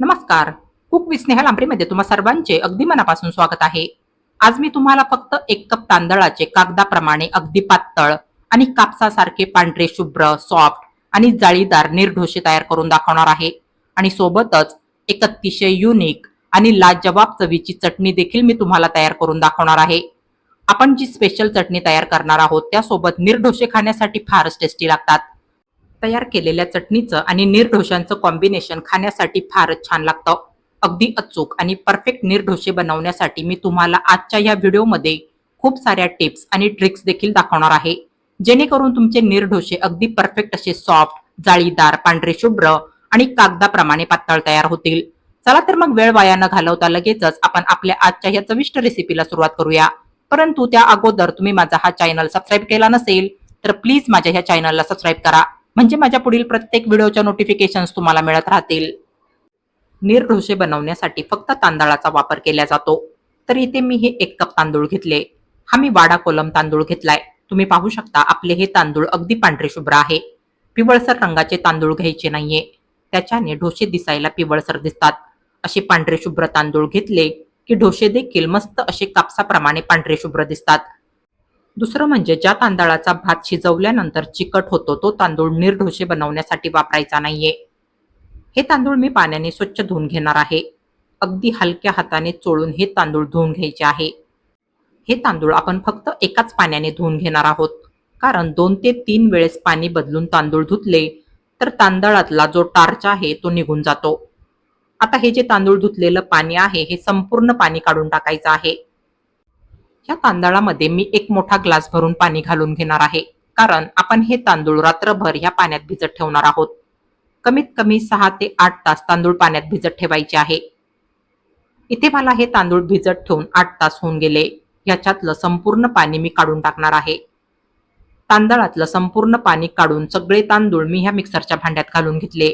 नमस्कार. कुक विस्नेहा लांबरीमध्ये तुम्हा सर्वांचे अगदी मनापासून स्वागत आहे. आज मी तुम्हाला फक्त एक कप तांदळाचे कागदाप्रमाणे अगदी पातळ आणि कापसासारखे पांढरे शुभ्र सॉफ्ट आणि जाळीदार निर्ढोसे तयार करून दाखवणार आहे. आणि सोबतच एक अतिशय युनिक आणि लाजवाब चवीची चटणी देखील मी तुम्हाला तयार करून दाखवणार आहे. आपण जी स्पेशल चटणी तयार करणार आहोत त्यासोबत निर्ढोषे खाण्यासाठी फारच टेस्टी लागतात. तयार केलेल्या चटणीचं आणि निर्ढोशांचं कॉम्बिनेशन खाण्यासाठी फारच छान लागतं. अगदी अचूक आणि परफेक्ट निर्ढोषे बनवण्यासाठी मी तुम्हाला आजच्या या व्हिडिओमध्ये खूप साऱ्या टिप्स आणि ट्रिक्स देखील दाखवणार आहे. जेणेकरून तुमचे निर्ढोषे अगदी परफेक्ट असे सॉफ्ट जाळीदार पांढरे शुभ्र आणि कागदाप्रमाणे पातळ तयार होतील. चला तर मग वेळ वाया न घालवता लगेचच आपण आपल्या आजच्या या चविष्ट रेसिपीला सुरुवात करूया. परंतु त्या अगोदर तुम्ही माझा हा चॅनल सबस्क्राईब केला नसेल तर प्लीज माझ्या ह्या चॅनलला सबस्क्राईब करा. म्हणजे माझ्या पुढील प्रत्येक व्हिडिओच्या नोटिफिकेशन्स तुम्हाला मिळत राहतील. निरढोसे बनवण्यासाठी फक्त तांदळाचा वापर केला जातो. तर इथे मी हे एक कप तांदूळ घेतले. हा मी वाडा कोलम तांदूळ घेतलाय. तुम्ही पाहू शकता आपले हे तांदूळ अगदी पांढरे शुभ्र आहे. पिवळसर रंगाचे तांदूळ घ्यायचे नाहीये. त्याच्याने ढोसे दिसायला पिवळसर दिसतात. असे पांढरे शुभ्र तांदूळ घेतले की ढोसे देखील मस्त असे कापसाप्रमाणे पांढरे शुभ्र दिसतात. दुसरं म्हणजे ज्या तांदळाचा भात शिजवल्यानंतर चिकट होतो तो तांदूळ निर्ढोसे बनवण्यासाठी वापरायचा नाहीये. हे तांदूळ मी पाण्याने स्वच्छ धुवून घेणार आहे. अगदी हलक्या हाताने चोळून हे तांदूळ धुवून घ्यायचे आहे. हे तांदूळ आपण फक्त एकाच पाण्याने धुवून घेणार आहोत. कारण दोन ते तीन वेळेस पाणी बदलून तांदूळ धुतले तर तांदळातला जो टार्च आहे तो निघून जातो. आता हे जे तांदूळ धुतलेलं पाणी आहे हे संपूर्ण पाणी काढून टाकायचं आहे. ह्या तांदळामध्ये मी एक मोठा ग्लास भरून पाणी घालून घेणार आहे. कारण आपण हे तांदूळ रात्रभर ह्या पाण्यात भिजत ठेवणार आहोत. कमीत कमी सहा ते आठ तास तांदूळ पाण्यात भिजत ठेवायचे आहे. इथे मला हे तांदूळ भिजत ठेवून आठ तास होऊन गेले. याच्यातलं संपूर्ण पाणी मी काढून टाकणार आहे. तांदळातलं संपूर्ण पाणी काढून सगळे तांदूळ मी ह्या मिक्सरच्या भांड्यात घालून घेतले.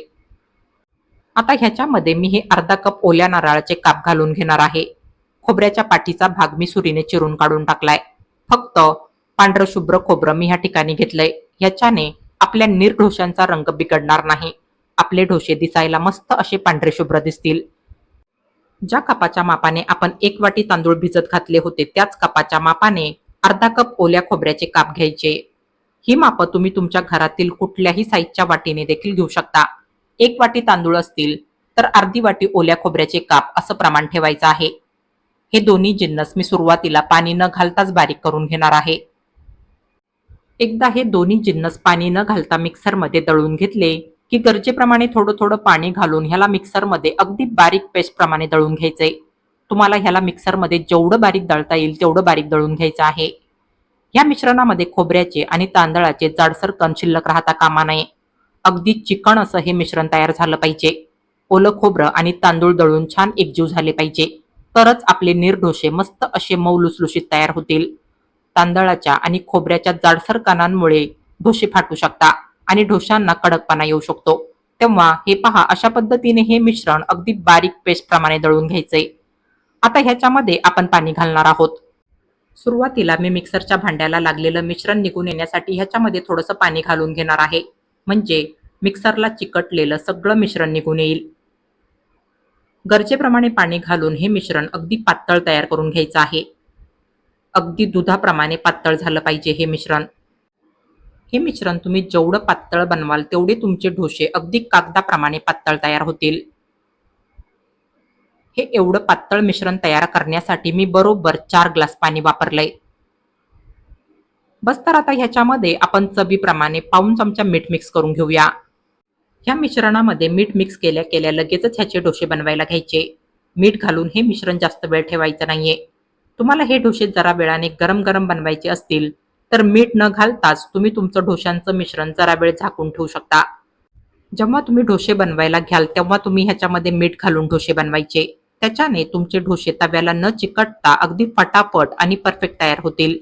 आता ह्याच्यामध्ये मी हे अर्धा कप ओल्या नारळाचे काप घालून घेणार आहे. खोबऱ्याच्या पाठीचा भाग मी सुरीने चिरून काढून टाकलाय. फक्त पांढरं शुभ्र खोबरं मी ह्या ठिकाणी घेतलंय. ह्याच्याने आपल्या निर्ढोशांचा रंग बिघडणार नाही. आपले ढोसे दिसायला मस्त असे पांढरे शुभ्र दिसतील. ज्या कपाच्या मापाने आपण एक वाटी तांदूळ भिजत घातले होते त्याच कपाच्या मापाने अर्धा कप ओल्या खोबऱ्याचे काप घ्यायचे. ही मापं तुम्ही तुमच्या घरातील कुठल्याही साईजच्या वाटीने देखील घेऊ शकता. एक वाटी तांदूळ असतील तर अर्धी वाटी ओल्या खोबऱ्याचे काप असं प्रमाण ठेवायचं आहे. हे दोन्ही जिन्नस मी सुरुवातीला पाणी न घालताच बारीक करून घेणार आहे. एकदा हे दोन्ही जिन्नस पाणी न घालता मिक्सरमध्ये दळून घेतले की गरजेप्रमाणे थोडं थोडं पाणी घालून ह्याला मिक्सरमध्ये अगदी बारीक पेस्टप्रमाणे दळून घ्यायचंय तुम्हाला ह्याला मिक्सरमध्ये जेवढं बारीक दळता येईल तेवढं बारीक दळून घ्यायचं आहे. या मिश्रणामध्ये खोबऱ्याचे आणि तांदळाचे जाडसर कण शिल्लक राहता कामा नये. अगदी चिकण असं हे मिश्रण तयार झालं पाहिजे. ओलं खोबरं आणि तांदूळ दळून छान एकजीव झाले पाहिजे. तरच आपले निर्ढोसे मस्त असे मऊ लुसलुशीत तयार होतील. तांदळाच्या आणि खोबऱ्याच्या जाडसर कणांमुळे ढोसे फाटू शकता आणि ढोशांना कडकपणा येऊ शकतो. तेव्हा हे पहा अशा पद्धतीने हे मिश्रण अगदी बारीक पेस्ट प्रमाणे दळून घ्यायचे. आता ह्याच्यामध्ये आपण पाणी घालणार आहोत. सुरुवातीला मी मिक्सरच्या भांड्याला लागलेलं मिश्रण निघून येण्यासाठी ह्याच्यामध्ये थोडंसं पाणी घालून घेणार आहे. म्हणजे मिक्सरला चिकटलेलं सगळं मिश्रण निघून येईल. गरजेप्रमाणे पाणी घालून हे मिश्रण अगदी पातळ तयार करून घ्यायचं आहे. अगदी दुधाप्रमाणे पातळ झालं पाहिजे हे मिश्रण. हे मिश्रण तुम्ही जेवढं पातळ बनवाल तेवढे तुमचे ढोसे अगदी कागदाप्रमाणे पातळ तयार होतील. हे एवढं पातळ मिश्रण तयार करण्यासाठी मी बरोबर चार ग्लास पाणी वापरलंय. बस तर आता ह्याच्यामध्ये आपण चवीप्रमाणे पाऊन चमचा मीठ मिक्स करून घेऊया. ह्या मिश्रणामध्ये मीठ मिक्स केल्या केल्या लगेचच ह्याचे डोसे बनवायला घ्यायचे. मीठ घालून हे मिश्रण जास्त वेळ ठेवायचं नाहीये. तुम्हाला हे डोसे जरा वेळाने गरम गरम बनवायचे असतील तर मीठ न घालताच तुम्ही तुमचं डोशांचं मिश्रण जरा वेळ झाकून ठेवू शकता. जेव्हा तुम्ही डोसे बनवायला घ्याल तेव्हा तुम्ही ह्याच्यामध्ये मीठ घालून डोसे बनवायचे. त्याच्याने तुमचे डोसे तव्याला न चिकटता अगदी फटाफट आणि परफेक्ट तयार होतील.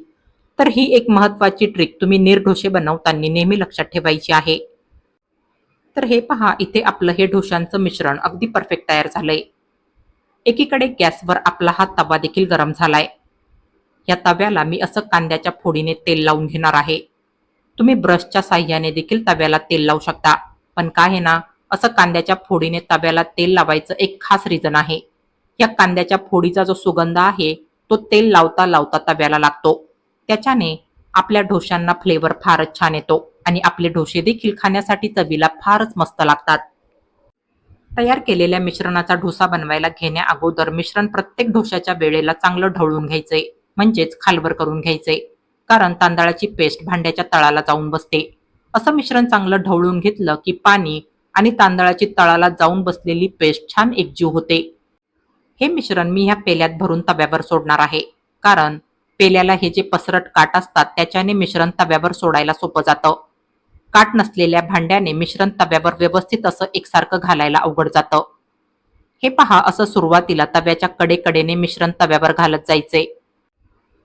तर ही एक महत्वाची ट्रिक तुम्ही निर्ढोसे बनवताना नेहमी लक्षात ठेवायची आहे. तर हे पहा इथे आपलं हे ढोशांचं मिश्रण अगदी परफेक्ट तयार झालंय. एकीकडे गॅसवर आपला हा तवा देखील गरम झालाय. या तव्याला मी असं कांद्याच्या फोडीने तेल लावून घेणार आहे. तुम्ही ब्रशच्या साह्याने देखील तव्याला तेल लावू शकता. पण काय आहे ना असं कांद्याच्या फोडीने तव्याला तेल लावायचं एक खास रिझन आहे. या कांद्याच्या फोडीचा जो सुगंध आहे तो तेल लावता लावता तव्याला लागतो. त्याच्याने आपल्या ढोशांना फ्लेवर फारच छान येतो. आणि आपले डोसे देखील खाण्यासाठी चवीला फारच मस्त लागतात. तयार केलेल्या मिश्रणाचा डोसा बनवायला घेण्या अगोदर मिश्रण प्रत्येक डोशाच्या वेळेला चांगलं ढवळून घ्यायचंय म्हणजेच खालवर करून घ्यायचंय कारण तांदळाची पेस्ट भांड्याच्या तळाला जाऊन बसते. असं मिश्रण चांगलं ढवळून घेतलं की पाणी आणि तांदळाची तळाला जाऊन बसलेली पेस्ट छान एकजीव होते. हे मिश्रण मी ह्या पेल्यात भरून तव्यावर सोडणार आहे कारण पेल्याला हे जे पसरट काट असतात त्याच्याने मिश्रण तव्यावर सोडायला सोपं जातं. काट नसलेल्या भांड्याने मिश्रण तव्यावर व्यवस्थित असं एकसारखं घालायला अवघड जातं. हे पहा असं सुरुवातीला तव्याच्या कडेकडेने मिश्रण तव्यावर घालत जायचे.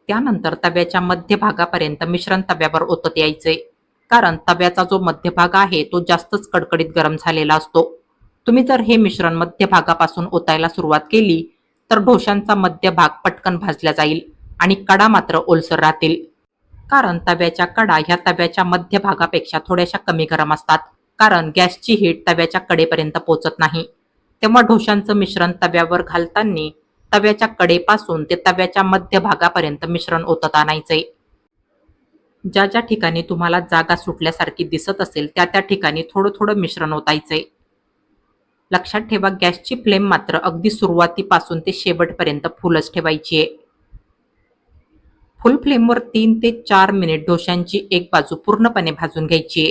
त्यानंतर तव्याच्या मध्यभागापर्यंत मिश्रण तव्यावर ओतत यायचे. कारण तव्याचा जो मध्यभाग आहे तो जास्तच कडकडीत गरम झालेला असतो. तुम्ही जर हे मिश्रण मध्यभागापासून ओतायला सुरुवात केली तर ढोशांचा मध्यभाग पटकन भाजला जाईल आणि कडा मात्र ओलसर राहतील. कारण तव्याच्या कडा ह्या तव्याच्या मध्यभागापेक्षा थोड्याशा कमी गरम असतात. कारण गॅसची हीट तव्याच्या कडेपर्यंत पोचत नाही. तेव्हा डोशांचं मिश्रण तव्यावर घालताना तव्याच्या कडेपासून ते तव्याच्या मध्यभागापर्यंत मिश्रण ओतत आणायचे ज्या ज्या ठिकाणी तुम्हाला जागा सुटल्यासारखी दिसत असेल त्या त्या ठिकाणी थोडं थोडं मिश्रण ओतायचे. लक्षात ठेवा गॅसची फ्लेम मात्र अगदी सुरुवातीपासून ते शेवटपर्यंत फुलच ठेवायची आहे. फुल फ्लेमवर तीन ते चार मिनिट डोश्यांची एक बाजू पूर्णपणे भाजून घ्यायची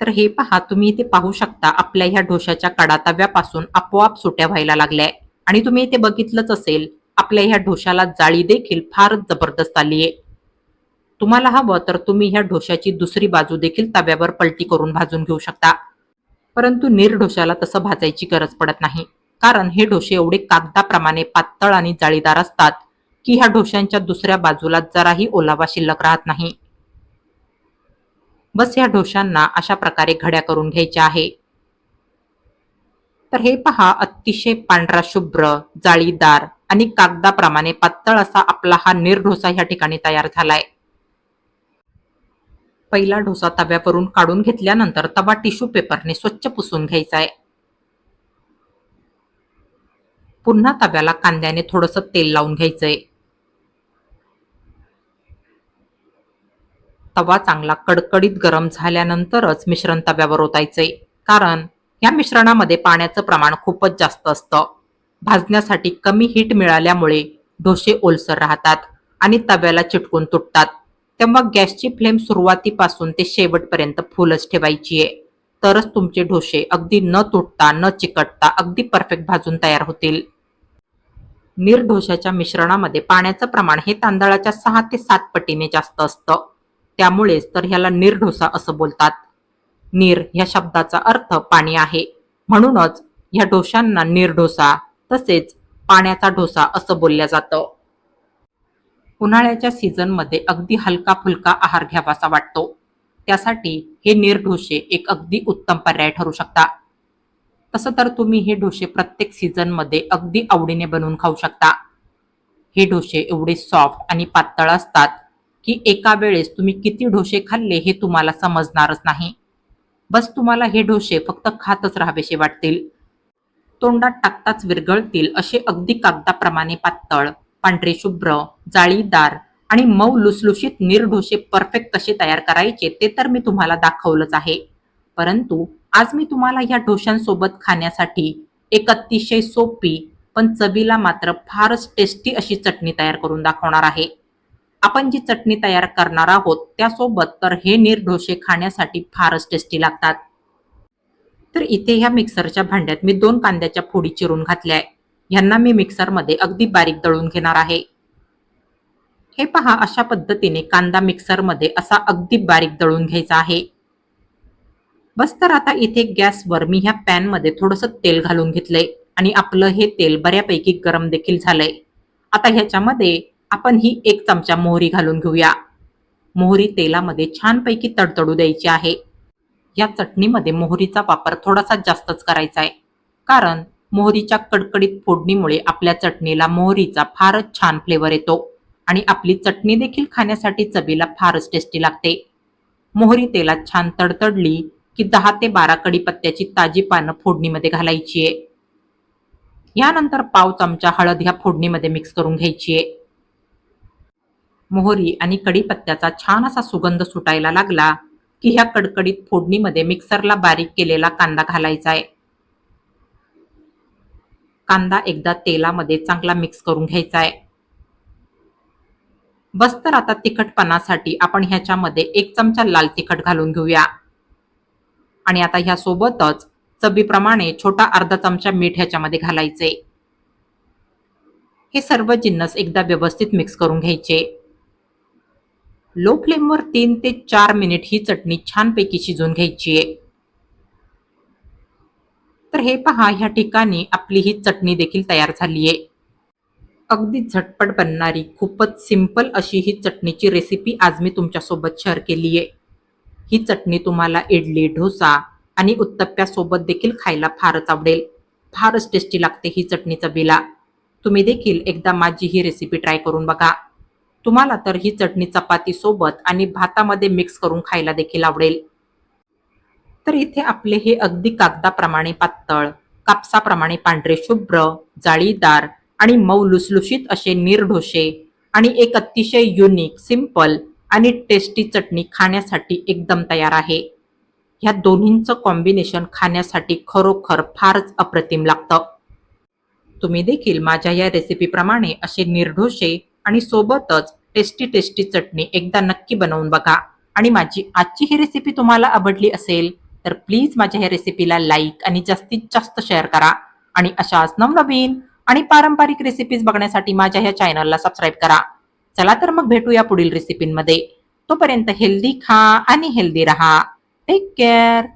तर हे पहा तुम्ही इथे पाहू शकता आपल्या ह्या डोशाच्या कडा तव्यापासून आपोआप सुट्या व्हायला लागल्या आणि तुम्ही इथे बघितलंच असेल आपल्या ह्या डोशाला जाळी देखील फारच जबरदस्त आली आहे. तुम्हाला हवं तर तुम्ही ह्या डोशाची दुसरी बाजू देखील तव्यावर पलटी करून भाजून घेऊ शकता. परंतु नीर तसं भाजायची गरज पडत नाही कारण हे डोसे एवढे कागदाप्रमाणे पातळ आणि जाळीदार असतात की ह्या ढोशांच्या दुसऱ्या बाजूला जराही ओलावा शिल्लक राहत नाही. बस या ढोशांना अशा प्रकारे घड्या करून घ्यायच्या आहे. तर हे पहा अतिशय पांढरा शुभ्र जाळीदार आणि कागदाप्रमाणे पातळ असा आपला हा निर्ढोसा ह्या ठिकाणी तयार झालाय. पहिला ढोसा तव्यावरून काढून घेतल्यानंतर तवा टिश्यू पेपरने स्वच्छ पुसून घ्यायचा आहे पुन्हा तव्याला कांद्याने थोडस तेल लावून घ्यायचंय. तवा चांगला कडकडीत गरम झाल्यानंतरच मिश्रण तव्यावर ओतायचे. कारण या मिश्रणामध्ये पाण्याचं प्रमाण खूपच जास्त असतं. भाजण्यासाठी कमी हीट मिळाल्यामुळे ढोसे ओलसर राहतात आणि तव्याला चिटकून तुटतात. तेव्हा गॅसची फ्लेम सुरुवातीपासून ते शेवटपर्यंत फुलच ठेवायची आहे तरच तुमचे डोसे अगदी न तुटता न चिकटता अगदी परफेक्ट भाजून तयार होतील. निर्डोशाच्या मिश्रणामध्ये पाण्याचं प्रमाण हे तांदळाच्या सहा ते सात पटीने जास्त असतं. त्यामुळेच तर ह्याला निर्ढोसा असं बोलतात. नीर ह्या शब्दाचा अर्थ पाणी आहे. म्हणूनच ह्या डोशांना निर्ढोसा तसेच पाण्याचा डोसा असं बोलल्या जातं. उन्हाळ्याच्या सीझनमध्ये अगदी हलका फुलका आहार घ्यावासा वाटतो. त्यासाठी हे निर्ढोसे एक अगदी उत्तम पर्याय ठरू शकता. तसं तर तुम्ही हे डोसे प्रत्येक सीझनमध्ये अगदी आवडीने बनवून खाऊ शकता. हे डोसे एवढे सॉफ्ट आणि पातळ असतात की एका वेळेस तुम्ही किती डोसे खाल्ले हे तुम्हाला समजणारच नाही. बस तुम्हाला हे डोसे फक्त खातच राहावेसे वाटतील. तोंडात टाकताच विरघळतील असे अगदी कागदाप्रमाणे पातळ पांढरे शुभ्र जाळीदार आणि मऊ लुसलुशीत निर्डोसे परफेक्ट कसे तयार करायचे ते तर मी तुम्हाला दाखवलंच आहे. परंतु आज मी तुम्हाला ह्या ढोशांसोबत खाण्यासाठी एक अतिशय सोपी पण चवीला मात्र फारच टेस्टी अशी चटणी तयार करून दाखवणार आहे. आपण जी चटणी तयार करणार आहोत त्यासोबत तर हे निर्डोसे खाण्यासाठी फारच टेस्टी लागतात. तर इथे ह्या मिक्सरच्या भांड्यात मी दोन कांद्याच्या फोडी चिरून घातल्या आहे ह्यांना मी मिक्सरमध्ये अगदी बारीक दळून घेणार आहे. हे पहा अशा पद्धतीने कांदा मिक्सरमध्ये असा अगदी बारीक दळून घ्यायचा आहे. बस तर आता इथे गॅसवर मी ह्या पॅनमध्ये थोडंसं तेल घालून घेतलंय आणि आपलं हे तेल बऱ्यापैकी गरम देखील झालंय. आता ह्याच्यामध्ये आपण ही एक चमचा मोहरी घालून घेऊया. मोहरी तेलामध्ये छानपैकी तडतडू द्यायची आहे. या चटणीमध्ये मोहरीचा वापर थोडासा जास्तच करायचा आहे. कारण मोहरीच्या कडकडीत फोडणीमुळे आपल्या चटणीला मोहरीचा फारच छान फ्लेवर येतो आणि आपली चटणी देखील खाण्यासाठी चवीला फारच टेस्टी लागते. मोहरी तेलात छान तडतडली की दहा ते बारा कडीपत्त्याची ताजी पानं फोडणीमध्ये घालायची आहे. यानंतर पाव चमचा हळद ह्या फोडणीमध्ये मिक्स करून घ्यायची आहे. मोहरी आणि कडीपत्त्याचा छान असा सुगंध सुटायला लागला की ह्या कडकडीत फोडणीमध्ये मिक्सरला बारीक केलेला कांदा घालायचा आहे कांदा एकदा तेलामध्ये चांगला मिक्स करून घ्यायचा आहे बस तर आता तिखटपणासाठी आपण ह्याच्यामध्ये एक चमचा लाल तिखट घालून घेऊया. आणि आता ह्या सोबतच चवीप्रमाणे छोटा अर्धा चमचा मीठ ह्याच्यामध्ये घालायचे हे सर्व जिन्नस एकदा व्यवस्थित मिक्स करून घ्यायचे. लो फ्लेमवर तीन ते चार मिनिट ही चटणी छानपैकी शिजवून घ्यायची आहे. तर हे पहा ह्या ठिकाणी आपली ही चटणी देखील तयार झाली आहे. अगदी झटपट बनणारी खूपच सिंपल अशी ही चटणीची रेसिपी आज मी तुमच्यासोबत शेअर केली आहे. ही चटणी तुम्हाला इडली डोसा आणि उत्तप्प्यासोबत देखील खायला फारच आवडेल. फारच टेस्टी लागते ही चटणी बिला. तुम्ही देखील एकदा माझी ही रेसिपी ट्राय करून बघा. तुम्हाला तर ही चटणी चपाती सोबत आणि भातामध्ये मिक्स करून खायला देखील आवडेल. तर इथे आपले हे अगदी कागदाप्रमाणे पातळ कापसाप्रमाणे पांढरे शुभ्र जाळीदार आणि मऊ लुसलुशीत असे निर्ढोशे आणि एक अतिशय युनिक सिंपल आणि टेस्टी चटणी खाण्यासाठी एकदम तयार आहे. ह्या दोन्हींचं कॉम्बिनेशन खाण्यासाठी खरोखर फारच अप्रतिम लागतं. तुम्ही देखील माझ्या या रेसिपीप्रमाणे असे निर्ढोशे आणि सोबतच टेस्टी टेस्टी चटणी एकदा नक्की बनवून बघा. आणि माझी आजची ही रेसिपी तुम्हाला आवडली असेल तर प्लीज माझ्या ह्या रेसिपीला लाईक आणि जास्तीत जास्त शेअर करा. आणि अशाच नवनवीन आणि पारंपरिक रेसिपीज बघण्यासाठी माझ्या ह्या चॅनलला सबस्क्राईब करा. चला तर मग भेटूया पुढील रेसिपींमध्ये तोपर्यंत हेल्दी खा आणि हेल्दी रहा. Take care